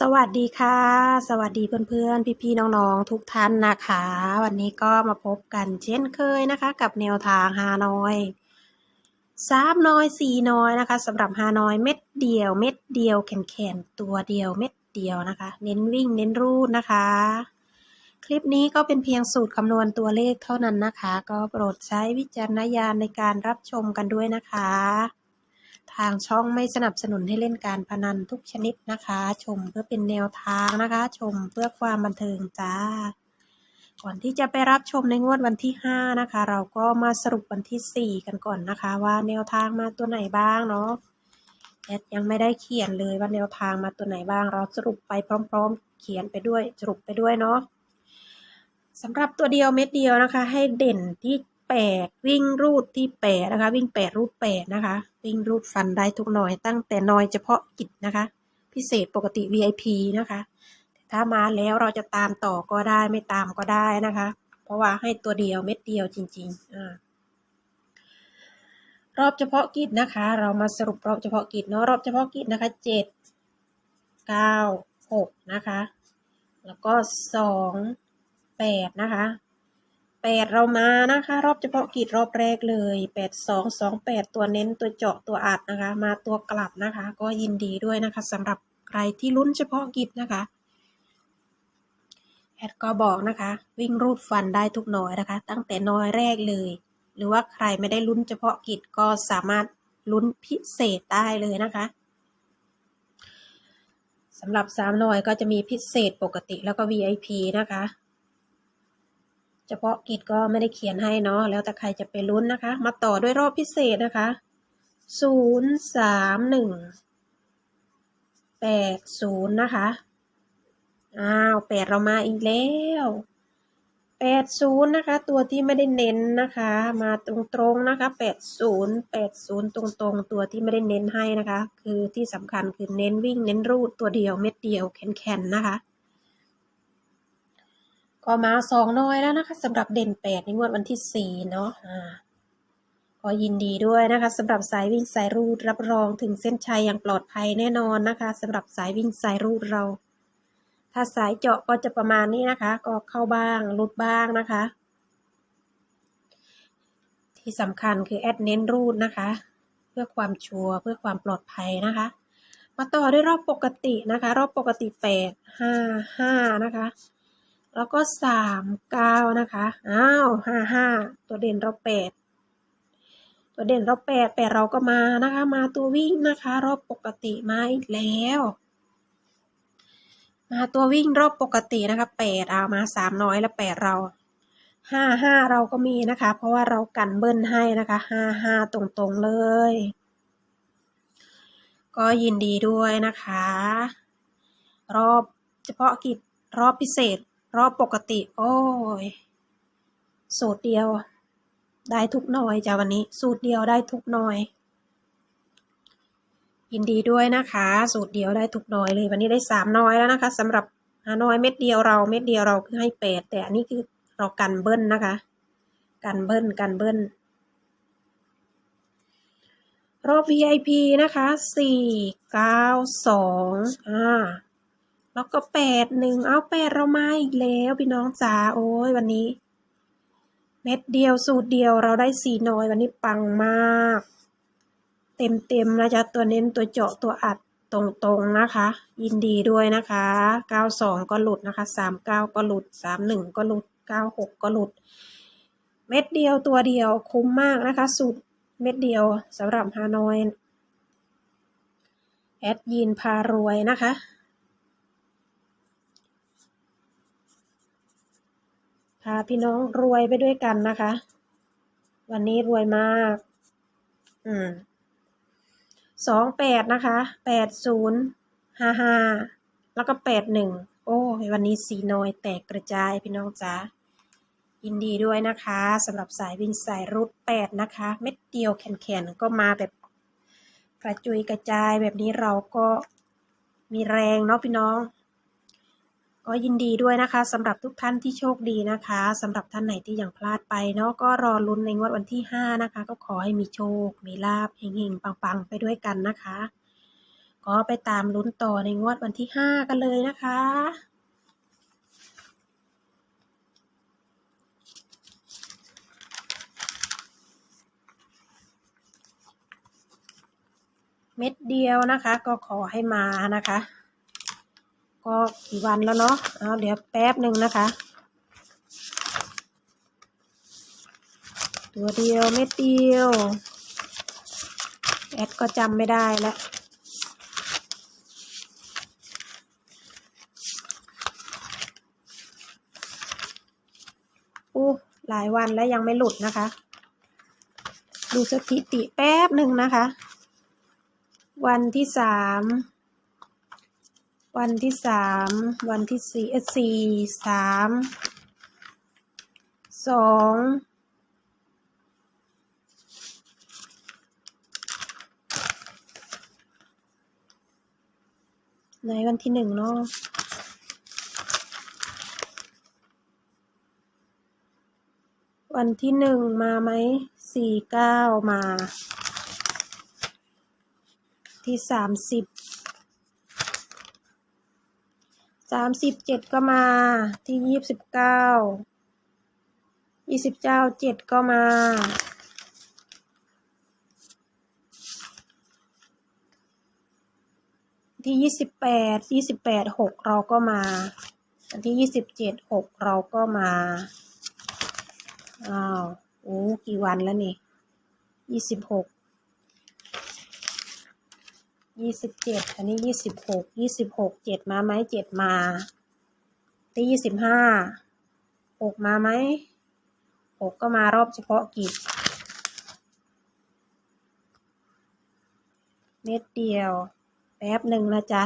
สวัสดีค่ะ สวัสดีเพื่อนๆ พี่ๆ น้องๆ ทุกท่านนะคะ วันนี้ก็มาพบกันเช่นเคยนะคะ กับแนวทางฮานอยสามน้อยสี่น้อยนะคะสำหรับฮานอยเม็ดเดียว เม็ดเดียวแขนๆตัวเดียวเม็ดเดียวนะคะ เน้นวิ่งเน้นรูดนะคะ คลิปนี้ก็เป็นเพียงสูตรคำนวณตัวเลขเท่านั้นนะคะ ก็โปรดใช้วิจารณญาณในการรับชมกันด้วยนะคะ ทางช่องไม่สนับสนุนให้เล่นการพนันทุกชนิดนะคะ ชมเพื่อเป็นแนวทางนะคะ ชมเพื่อความบันเทิงจ้า ก่อนที่จะไปรับชมในงวดวันที่ 5 นะคะ เราก็มาสรุปวันที่ 4 กันก่อนนะคะ ว่าแนวทางมาตัวไหนบ้างเนาะแอดยังไม่ได้เขียนเลยว่าแนวทางมาตัวไหนบ้าง เราสรุปไปพร้อม ๆ เขียนไปด้วยสรุปไปด้วยเนาะสำหรับตัวเดียวเม็ดเดียวนะคะ ให้เด่นที่ แปดวิ่งรูดที่แปดนะคะ วิ่งแปดรูดแปดนะคะ วิ่งรูดฟันได้ทุกหน่อย ตั้งแต่หน่อยเฉพาะกิจนะคะ พิเศษปกติ VIP นะคะ ถ้ามาแล้วเราจะตามต่อก็ได้ไม่ตามก็ได้นะคะ เพราะว่าให้ตัวเดียวเม็ดเดียวจริงๆอ่ารอบเฉพาะกิจนะคะ เรามาสรุปรอบเฉพาะกิจเนาะรอบเฉพาะกิจนะคะเจ็ดเก้าหกนะคะ แล้วก็สองแปดนะคะ แปดเรามานะคะ รอบเฉพาะกิจรอบแรกเลยแปดสองสองแปดตัวเน้นตัวเจาะตัวอัดนะคะ มาตัวกลับนะคะ ก็ยินดีด้วยนะคะสำหรับใครที่ลุ้นเฉพาะกิจนะคะแอดก็บอกนะคะ วิ่งรูดฟันได้ทุกหน่อยนะคะ ตั้งแต่น้อยแรกเลย หรือว่าใครไม่ได้ลุ้นเฉพาะกิจก็สามารถลุ้นพิเศษได้เลยนะคะสำหรับสามหน่อยก็จะมีพิเศษปกติแล้วก็ VIP นะคะ เฉพาะกิจก็ไม่ได้เขียนให้เนาะแล้วแต่ใครจะไปลุ้นนะคะ มาต่อด้วยรอบพิเศษนะคะศูนย์สามหนึ่งแปดศูนย์นะคะอ้าวแปดเรามาอีกแล้วแปดศูนย์นะคะ ตัวที่ไม่ได้เน้นนะคะ มาตรงๆนะคะแปดศูนย์แปดศูนย์ตรงๆ ตัวที่ไม่ได้เน้นให้นะคะ คือที่สำคัญคือเน้นวิ่งเน้นรูดตัวเดียวเม็ดเดียวแข็งๆนะคะ ก็มาสองน้อยแล้วนะคะสำหรับเด่นแปดในงวดวันที่สี่เนาะอ่าก็ยินดีด้วยนะคะสำหรับสายวิ่งสายรูดรับรองถึงเส้นชัยอย่างปลอดภัยแน่นอนนะคะสำหรับสายวิ่งสายรูดเรา ถ้าสายเจาะก็จะประมาณนี้นะคะ ก็เข้าบ้างรุดบ้างนะคะ ที่สำคัญคือแอดเน้นรูดนะคะ เพื่อความชัวร์เพื่อความปลอดภัยนะคะ มาต่อด้วยรอบปกตินะคะ รอบปกติแปดห้าห้านะคะ แล้วก็สามเก้านะคะ อ้าวห้าห้าตัวเด่นเราแปดตัวเด่นเราแปดแปดเราก็มานะคะ มาตัววิ่งนะคะ รอบปกติมาอีกแล้ว มาตัววิ่งรอบปกตินะคะแปดเอามาสามน้อยแล้วแปดเราห้าห้าเราก็มีนะคะ เพราะว่าเรากันเบิ้ลให้นะคะห้าห้าตรงๆเลย ก็ยินดีด้วยนะคะ รอบเฉพาะกิจรอบพิเศษ รอบปกติ โอ้ย สูตรเดียว ได้ทุกหน่อยจ้ะวันนี้ สูตรเดียวได้ทุกหน่อย ยินดีด้วยนะคะ สูตรเดียวได้ทุกหน่อยเลย วันนี้ได้สามน้อยแล้วนะคะสำหรับฮานอยเม็ดเดียวเราเม็ดเดียวเราให้แปดแต่อันนี้คือเรากันเบิ้ลนะคะ กันเบิ้ลกันเบิ้ลรอบ VIP นะคะสี่เก้าสองอ่า แล้วก็แปดหนึ่งเอาแปดเรามาอีกแล้วพี่น้องจ๋าโอ้ยวันนี้ เม็ดเดียวสูตรเดียวเราได้สี่น้อยวันนี้ปังมาก เต็มเต็มนะจ๊ะตัวเน้นตัวเจาะตัวอัดตรงๆนะคะ ยินดีด้วยนะคะเก้าสองก็หลุดนะคะสามเก้าก็หลุดสามหนึ่งก็หลุดเก้าหกก็หลุด เม็ดเดียวตัวเดียวคุ้มมากนะคะ สูตรเม็ดเดียวสำหรับฮานอยแอดยีนพารวยนะคะ พาพี่น้องรวยไปด้วยกันนะคะ วันนี้รวยมาก อืมสองแปดนะคะแปดศูนย์ห้าห้าแล้วก็แปดหนึ่งโอ้ยวันนี้สีน้อยแตกกระจายพี่น้องจ๋ายินดีด้วยนะคะสำหรับสายวิ่งสายรุดแปดนะคะ เม็ดเดียวแข็งๆก็มาแบบกระจุยกระจายแบบนี้เราก็มีแรงเนาะพี่น้อง ก็ยินดีด้วยนะคะสำหรับทุกท่านที่โชคดีนะคะสำหรับท่านไหนที่ยังพลาดไปเนาะก็รอลุ้นในงวดวันที่ 5 นะคะ ก็ขอให้มีโชค มีลาบเฮงๆ ปังๆ ไปด้วยกันนะคะ ก็ไปตามลุ้นต่อในงวดวันที่ห้ากันเลยนะคะเม็ดเดียวนะคะก็ขอให้มานะคะ ก็กี่วันแล้วเนาะเอาเดี๋ยวแป๊บหนึ่งนะคะ ตัวเดียวเม็ดเดียว แอดก็จำไม่ได้แล้วอู้หลายวันแล้วยังไม่หลุดนะคะ ดูสถิติแป๊บหนึ่งนะคะ วันที่สาม วันที่สามวันที่สี่เอสี่สามสองไหนวันที่หนึ่งเนาะวันที่หนึ่งมาไหมสี่เก้ามา ที่สามสิบ สามสิบเจ็ดก็มาที่ยี่สิบเก้ายี่สิบเก้าเจ็ดก็มาที่ยี่สิบแปดยี่สิบแปดหกเราก็มาวันที่ยี่สิบเจ็ดหกเราก็มาอ้าวโอ้กี่วันแล้วนี่ยี่สิบหก ยี่สิบเจ็ดอันนี้ยี่สิบหกยี่สิบหกเจ็ดมาไหมเจ็ดมาที่ยี่สิบห้าหกมาไหมหกก็มารอบเฉพาะกิจเม็ดเดียว แป๊บหนึ่งนะจ๊ะ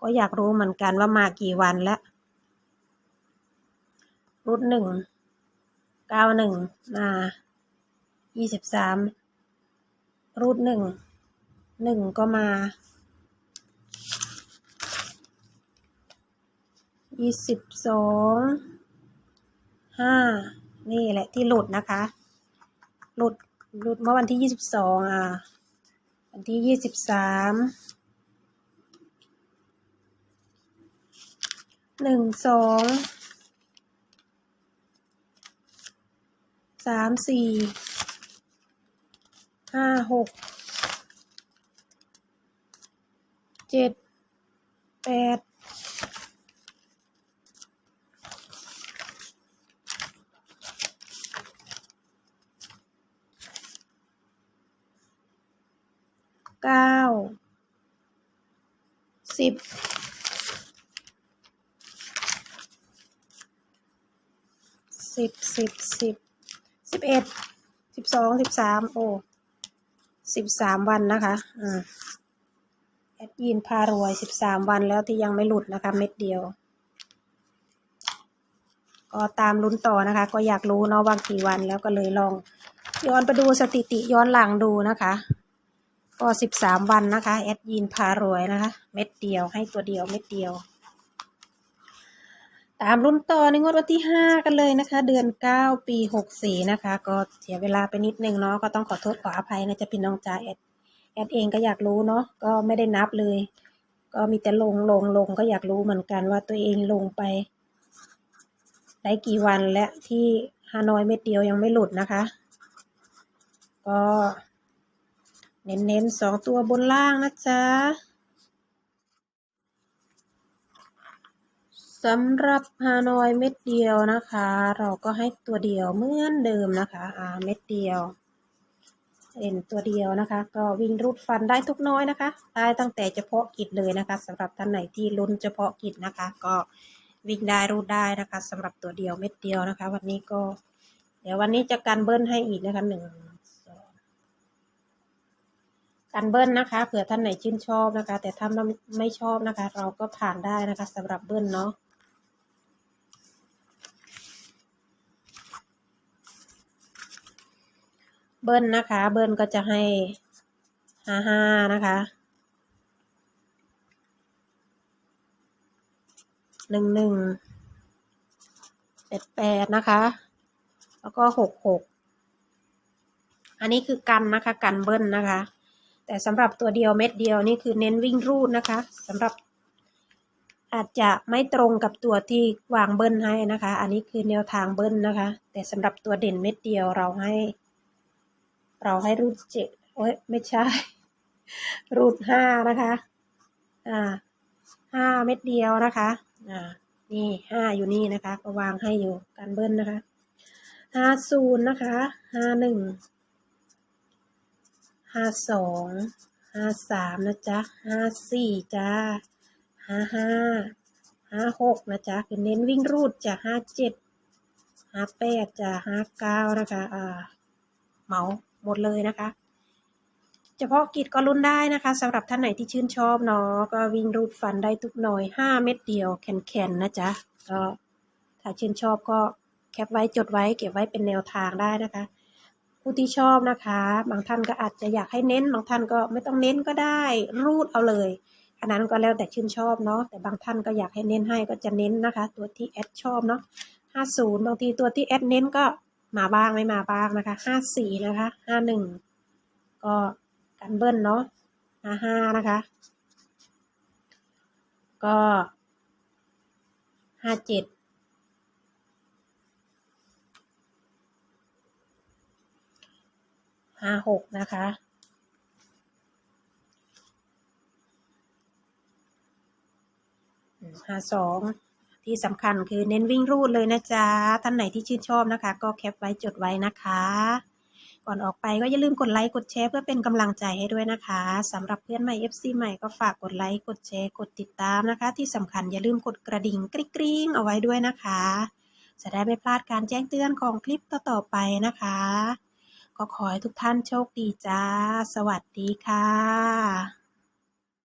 ก็อยากรู้เหมือนกันว่ามากี่วันแล้วรุดหนึ่งเก้าหนึ่งมายี่สิบสามรูดหนึ่ง หนึ่งก็มายี่สิบสองห้านี่แหละที่หลุดนะคะ หลุดหลุดเมื่อวันที่ยี่สิบสองอะวันที่ยี่สิบสามหนึ่งสองสามสี่ห้าหก เจ็ดแปดเก้าสิบสิบสิบสิบสิบเอ็ดสิบสองสิบสามโอ้สิบสามวันนะคะ อ่า แอดยินพารวยสิบสามวันแล้วที่ยังไม่หลุดนะคะ เม็ดเดียว ก็ตามลุ้นต่อนะคะ ก็อยากรู้เนาะว่ากี่วันแล้วก็เลยลอง ย้อนไปดูสถิติย้อนหลังดูนะคะ ก็สิบสามวันนะคะ แอดยินพารวยนะคะ เม็ดเดียวให้ตัวเดียวเม็ดเดียว ตามรุ่นต่อในงวดวันที่ห้ากันเลยนะคะ เดือนเก้าปีหกสี่นะคะ ก็เสียเวลาไปนิดนึงเนาะก็ต้องขอโทษขออภัยนะจะพี่น้องจ่าแอด แอดเองก็อยากรู้เนาะก็ไม่ได้นับเลย ก็มีแต่ลงลงลงก็อยากรู้เหมือนกันว่าตัวเองลงไป ได้กี่วันและที่ฮานอยเม็ดเดียวยังไม่หลุดนะคะ ก็เน้นๆสองตัวบนล่างนะจ๊ะสำหรับฮานอยเม็ดเดียวนะคะ เราก็ให้ตัวเดียวเหมือนเดิมนะคะ อ่าเม็ดเดียว เล่นตัวเดียวนะคะ ก็วิ่งรูดฟันได้ทุกน้อยนะคะ ได้ตั้งแต่เฉพาะกิจเลยนะคะสำหรับท่านไหนที่ลุ้นเฉพาะกิจนะคะ ก็วิ่งได้รูดได้นะคะสำหรับตัวเดียวเม็ดเดียวนะคะ วันนี้ก็ เดี๋ยววันนี้จะการเบิ้ลให้อีกนะคะหนึ่งสองการเบิ้ลนะคะเผื่อท่านไหนชื่นชอบนะคะ แต่ถ้าไม่ชอบนะคะ เราก็ผ่านได้นะคะสำหรับเบิ้ลเนาะ เบิ้ลนะคะ เบิ้ลก็จะให้ห้าห้านะคะหนึ่งหนึ่งแปดแปดนะคะ แล้วก็หกหกอันนี้คือกันนะคะกันเบิ้ลนะคะ แต่สำหรับตัวเดียวเม็ดเดียวนี่คือเน้นวิ่งรูดนะคะสำหรับอาจจะไม่ตรงกับตัวที่วางเบิ้ลให้นะคะ อันนี้คือแนวทางเบิ้ลนะคะ แต่สำหรับตัวเด่นเม็ดเดียวเราให้ เราให้รูดเจ็ดโอ้ยไม่ใช่ รูดห้านะคะ อ่าห้าเม็ดเดียวนะคะ อ่า นี่ห้าอยู่นี่นะคะก็วางให้อยู่การเบิ้ลนะคะห้าศูนย์นะคะห้าหนึ่งห้าสองห้าสามนะจ๊ะห้าสี่จ้าห้าห้าห้าหกนะจ๊ะคือเน้นวิ่งรูดจ้ะห้าเจ็ดห้าแปดจ้ะห้าเก้านะคะ อ่า เมา หมดเลยนะคะ เฉพาะกิจก็ลุ้นได้นะคะสำหรับท่านไหนที่ชื่นชอบเนาะก็วิ่งรูดฟันได้ทุกหน่อยห้าเม็ดเดียวแข็งๆนะจ๊ะก็ถ้าชื่นชอบก็แคปไว้จดไว้เก็บไว้เป็นแนวทางได้นะคะผู้ที่ชอบนะคะ บางท่านก็อาจจะอยากให้เน้น บางท่านก็ไม่ต้องเน้นก็ได้ รูดเอาเลย อันนั้นก็แล้วแต่ชื่นชอบเนาะ แต่บางท่านก็อยากให้เน้นให้ก็จะเน้นนะคะ ตัวที่แอดชอบเนาะห้าศูนย์บางทีตัวที่แอดเน้นก็ มาบ้างไม่มาบ้างนะคะห้าสี่นะคะห้าหนึ่งก็กันเบิ้ลเนาะห้าห้านะคะ ก็ห้าเจ็ดห้าหกนะคะห้าสอง ที่สำคัญคือเน้นวิ่งรูดเลยนะจ๊ะ ท่านไหนที่ชื่นชอบนะคะ ก็แคปไว้จดไว้นะคะ ก่อนออกไปก็อย่าลืมกดไลค์กดแชร์เพื่อเป็นกำลังใจให้ด้วยนะคะสำหรับเพื่อนใหม่ FC ใหม่ก็ฝากกดไลค์กดแชร์กดติดตามนะคะ ที่สำคัญอย่าลืมกดกระดิ่งกริ๊งเอาไว้ด้วยนะคะ จะได้ไม่พลาดการแจ้งเตือนของคลิปต่อๆไปนะคะ ก็ขอให้ทุกท่านโชคดีจ้า สวัสดีค่ะ